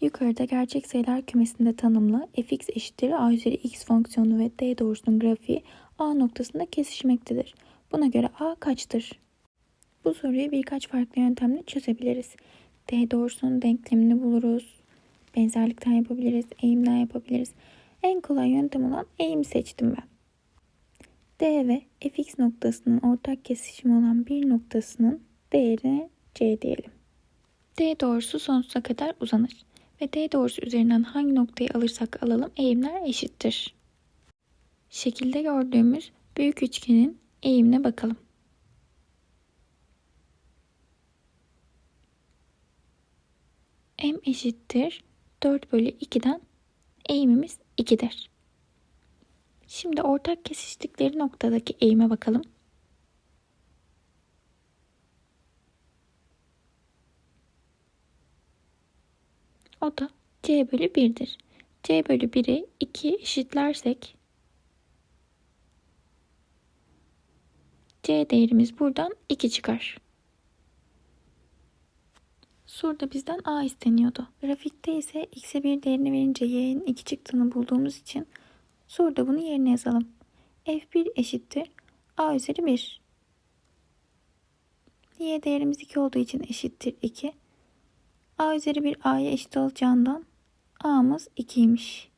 Yukarıda gerçek sayılar kümesinde tanımlı fx eşittir a üzeri x fonksiyonu ve d doğrusunun grafiği a noktasında kesişmektedir. Buna göre a kaçtır? Bu soruyu birkaç farklı yöntemle çözebiliriz. D doğrusunun denklemini buluruz. Benzerlikten yapabiliriz, eğimden yapabiliriz. En kolay yöntem olan eğim seçtim ben. D ve fx noktasının ortak kesişimi olan bir noktasının değerine c diyelim. D doğrusu sonsuza kadar uzanır ve D doğrusu üzerinden hangi noktayı alırsak alalım eğimler eşittir. Şekilde gördüğümüz büyük üçgenin eğimine bakalım. M eşittir 4 bölü 2'den eğimimiz 2'dir. Şimdi ortak kesiştikleri noktadaki eğime bakalım. O da c bölü 1'dir. c bölü 1'i 2'ye eşitlersek c değerimiz buradan 2 çıkar. Soruda bizden a isteniyordu. Grafikte ise x'e 1 değerini verince y'nin 2 çıktığını bulduğumuz için soruda bunu yerine yazalım. f1 eşittir a üzeri 1. y değerimiz 2 olduğu için eşittir 2. A üzeri bir A'ya eşit olacağından A'mız 2'ymiş.